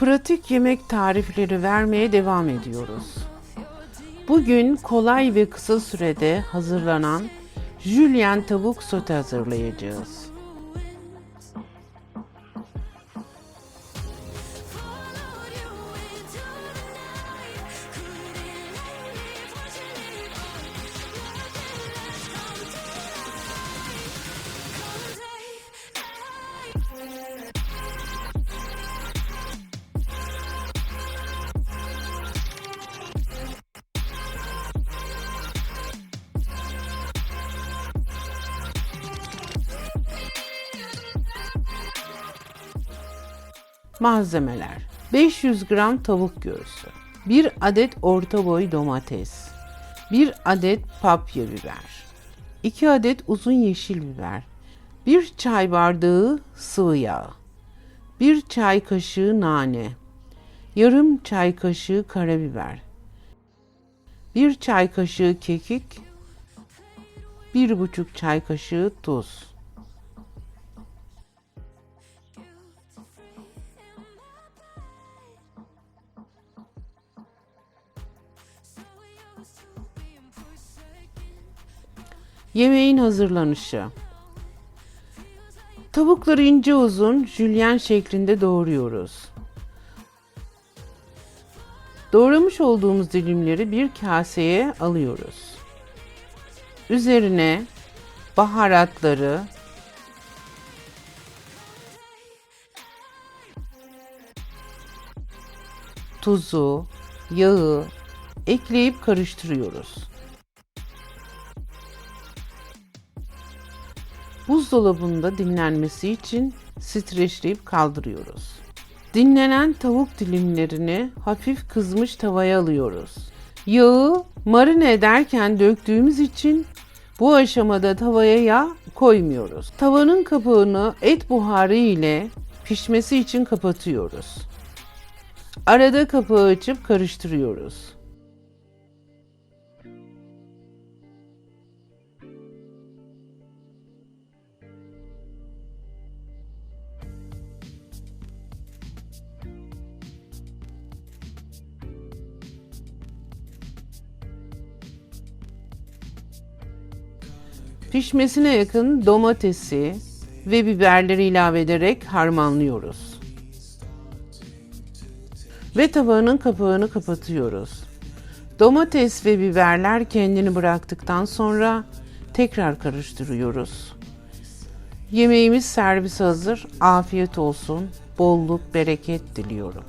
Pratik yemek tarifleri vermeye devam ediyoruz. Bugün kolay ve kısa sürede hazırlanan jülyen tavuk sote hazırlayacağız. Malzemeler. 500 gram tavuk göğsü 1 adet orta boy domates 1 adet papya biber 2 adet uzun yeşil biber 1 çay bardağı sıvı yağ 1 çay kaşığı nane Yarım çay kaşığı karabiber 1 çay kaşığı kekik 1,5 çay kaşığı tuz Yemeğin hazırlanışı. Tavukları ince uzun jülyen şeklinde doğruyoruz. Doğramış olduğumuz dilimleri bir kaseye alıyoruz. Üzerine baharatları, tuzu, yağı ekleyip karıştırıyoruz. Buzdolabında dinlenmesi için streçleyip kaldırıyoruz. Dinlenen tavuk dilimlerini hafif kızmış tavaya alıyoruz. Yağı marine ederken döktüğümüz için bu aşamada tavaya yağ koymuyoruz. Tavanın kapağını et buharı ile pişmesi için kapatıyoruz. Arada kapağı açıp karıştırıyoruz. Pişmesine yakın domatesi ve biberleri ilave ederek harmanlıyoruz. Ve tabağının kapağını kapatıyoruz. Domates ve biberler kendini bıraktıktan sonra tekrar karıştırıyoruz. Yemeğimiz servis hazır. Afiyet olsun. Bolluk, bereket diliyorum.